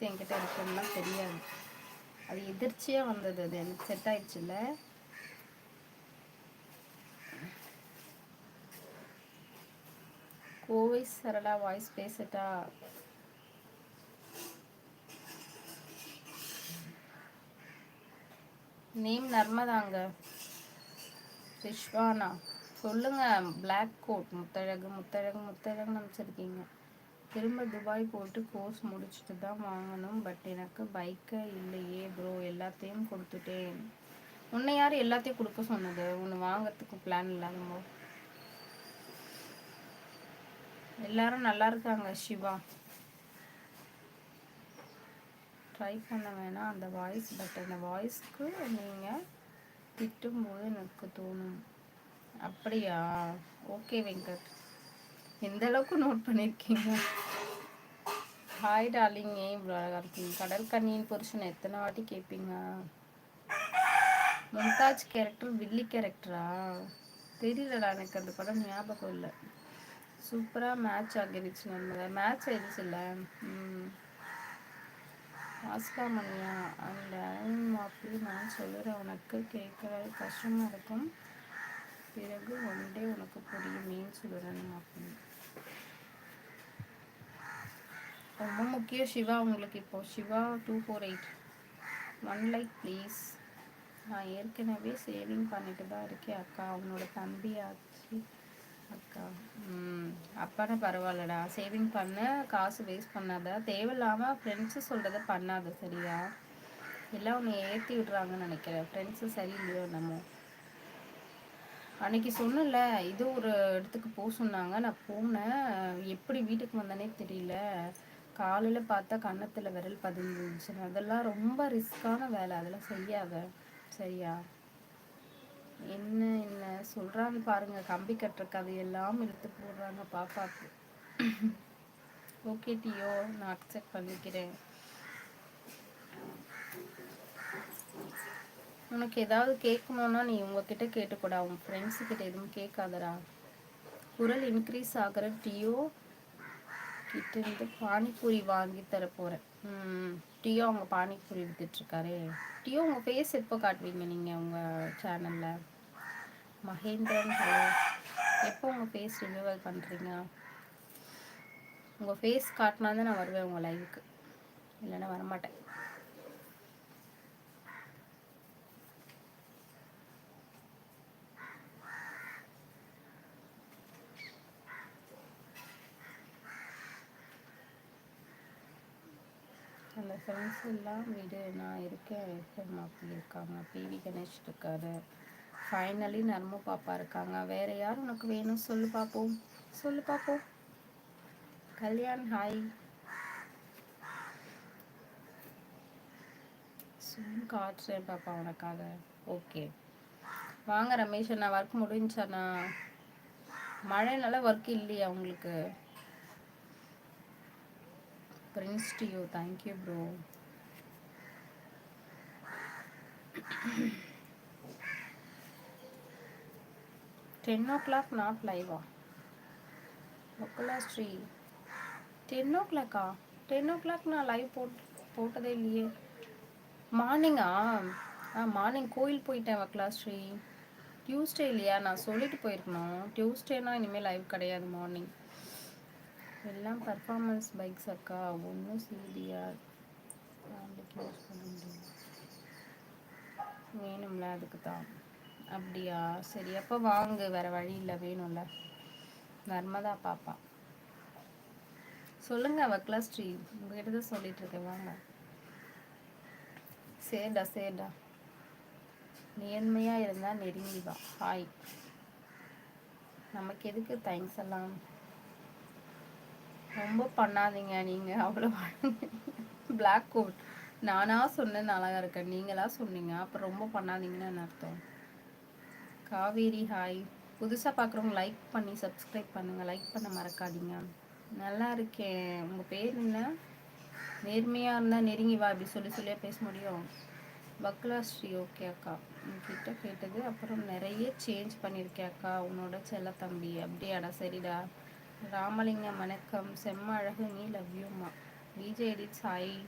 Voice என்கிட்ட இருக்குன்னா தெரியாது. அது எதிர்ச்சியாக வந்தது. அது எனக்கு செட் ஆயிடுச்சுல்ல. கோவை சரளா வாய்ஸ் பேசட்டா? நேம் நர்மதாங்க. ரிஷ்வானா. சொல்லுங்க பிளாக் கோட் முத்தழகு முத்தழகு முத்தழகு நினச்சிருக்கீங்க திரும்ப துபாய் போட்டு கோர்ஸ் முடிச்சுட்டு தான் வாங்கணும். பட் எனக்கு பைக்கை இல்லையே ப்ரோ எல்லாத்தையும் கொடுத்துட்டேன். உன்னை யார் எல்லாத்தையும் கொடுக்க சொன்னது? ஒன்று வாங்கிறதுக்கு பிளான் இல்லாதமோ எல்லாரும் நல்லா இருக்காங்க சிவா ட்ரை பண்ண வேணாம் அந்த வாய்ஸ் பட் அந்த வாய்ஸ்க்கு நீங்கள் திட்டும்போது எனக்கு தோணும். அப்படியா? ஓகே வெங்கட். எந்த அளவுக்கு நோட் பண்ணியிருக்கீங்க ஹாய் டார்லிங் ஏன் இவ்வளோ அழகாக இருக்கீங்க? கடல் கண்ணியின் புருஷன் எத்தனை வாட்டி கேட்பீங்க? மும்தாஜ் கேரக்டர் வில்லி கேரக்டரா தெரியலடா எனக்கு அந்த படம் ஞாபகம் இல்லை. சூப்பராக மேட்ச் ஆகிருச்சு நம்ம மேட்ச் ஆயிடுச்சு இல்லை? ம். ஆஸ்கா மணியா அந்த அப்படி நான் சொல்லுறேன். உனக்கு கேட்குறது கஷ்டமாக இருக்கும். பிறகு ஒன் டே உனக்கு புரியுமேன்னு சொல்லுறேன் அப்படின்னு ரொம்ப முக்கியம் சிவா உங்களுக்கு இப்போ. Siva two four eight one like please நான் ஏற்கனவே சேவிங் பண்ணிட்டு தான் இருக்கேன் அக்கா. அவனோட தம்பி ஆச்சு. அக்கா ம் அப்பானா பரவாயில்லடா. சேவிங் பண்ண காசு வேஸ்ட் பண்ணாத. தேவையில்லாமல் ஃப்ரெண்ட்ஸு சொல்கிறத பண்ணாத சரியா? எல்லாம் உன்னை ஏற்றி விட்றாங்கன்னு நினைக்கிறேன். ஃப்ரெண்ட்ஸு சரியில்லையோ நம்ம அன்னைக்கு சொன்னல இது ஒரு இடத்துக்கு போக சொன்னாங்க. நான் போனேன். எப்படி வீட்டுக்கு வந்தேனே தெரியல. காலையில் பார்த்தா கன்னத்தில் விரல் பதிஞ்சிருந்துச்சு அதெல்லாம் ரொம்ப ரிஸ்க்கான வேலை. அதெல்லாம் செய்யாத. சரியா? என்ன என்ன? சொல்கிறாங்க பாருங்க. கம்பி கட்டுற கதையெல்லாம் இழுத்து போடுறாங்க பாப்பாக்கு ஓகே டியோ. நான் அக்செப்ட் பண்ணிக்கிறேன். உனக்கு ஏதாவது கேட்கணும்னா நீ உங்ககிட்ட கேட்டுக்கூடா. உன் ஃப்ரெண்ட்ஸுக்கிட்ட எதுவும் கேட்காதடா. குரல் இன்க்ரீஸ் ஆகிற டியோ. கிட்ட இருந்து பானிபூரி வாங்கி தர போகிறேன் ம். டியோ அவங்க பானிபூரி வித்துட்ருக்காரே டியோ உங்கள் ஃபேஸ் எப்போ காட்டுவீங்க நீங்கள் உங்கள் சேனலில் மகேந்திரன் ஹலோ எப்போ உங்கள் ஃபேஸ் ரினியூவல் பண்ணுறீங்க உங்கள் ஃபேஸ் காட்டினா தான் நான் வருவேன் உங்கள் லைவுக்கு இல்லைன்னா வரமாட்டேன். அந்த ஃப்ரெண்ட்ஸ் எல்லாம் வீடு நான் இருக்கேன் எஃப்எம் அப்படி இருக்காங்க. பிவி கணேஷ் இருக்காரு. ஃபைனலி நர்ம பாப்பா இருக்காங்க. வேறு யார் உனக்கு வேணும்? சொல்லு பார்ப்போம் சொல்லு பார்ப்போம் கல்யாண் ஹாய் சும் காட்டுறேன் பாப்பா உனக்காக. ஓகே வாங்க ரமேஷ் நான் ஒர்க் முடிஞ்சாண்ணா மழைனால ஒர்க் இல்லையா உங்களுக்கு? Prince to you thank you bro ten o'clock not லைவா ஒக்கலா ஸ்ரீ. டென் ஓ கிளாக்கா டென் ஓ கிளாக் நான் லைவ் போட் போட்டதே இல்லையே. மார்னிங்கா ஆ மார்னிங் கோயில் போயிட்டேன் வக்கலா ஸ்ரீ. டியூஸ்டே இல்லையா? நான் சொல்லிட்டு போயிருக்கணும். டியூஸ்டேனா இனிமேல் லைவ் கிடையாது மார்னிங் எல்லாம் பர்ஃபார்மன்ஸ் பைக்ஸ் அக்கா. ஒன்றும் சிடிஆர் யூஸ் பண்ண முடியும் வேணும்ல அதுக்கு தான் அப்படியா? சரி அப்போ வாங்க. வேறு வழி இல்லை வேணும்ல. நர்மதா பாப்பா. சொல்லுங்க கிளாஸ் ஸ்ரீ உங்ககிட்ட தான் சொல்லிட்டு இருக்கேன். வாங்க. சரிடா சரிடா நேர்மையாக இருந்தால் நெருங்கி வா. ஹாய் நமக்கு எதுக்கு தேங்க்ஸ் எல்லாம்? ரொம்ப பண்ணாதீங்க நீங்கள் அவ்வளோ பிளாக் கோட் நானாக சொன்னேன் அழகாக இருக்கேன் நீங்களாக சொன்னீங்க. அப்புறம் ரொம்ப பண்ணாதீங்கன்னு அர்த்தம்? காவேரி ஹாய் புதுசாக பார்க்குறவங்க லைக் பண்ணி சப்ஸ்கிரைப் பண்ணுங்கள் லைக் பண்ண மறக்காதீங்க. நல்லா இருக்கேன். உங்கள் பேர் என்ன? நேர்மையாக இருந்தால் நெருங்கி வா. அப்படி சொல்லி சொல்லியே பேச முடியும். பக்லா ஸ்ரீ ஓகே அக்கா. உங்ககிட்ட கேட்டது அப்புறம் நிறைய சேஞ்ச் பண்ணியிருக்கேன் அக்கா. உன்னோட செல்ல தம்பி. அப்படியாடா சரிடா. ராமலிங்கம் வணக்கம். செம்ம அழகு நீ லவ் விஜய் எடிட் சாய்.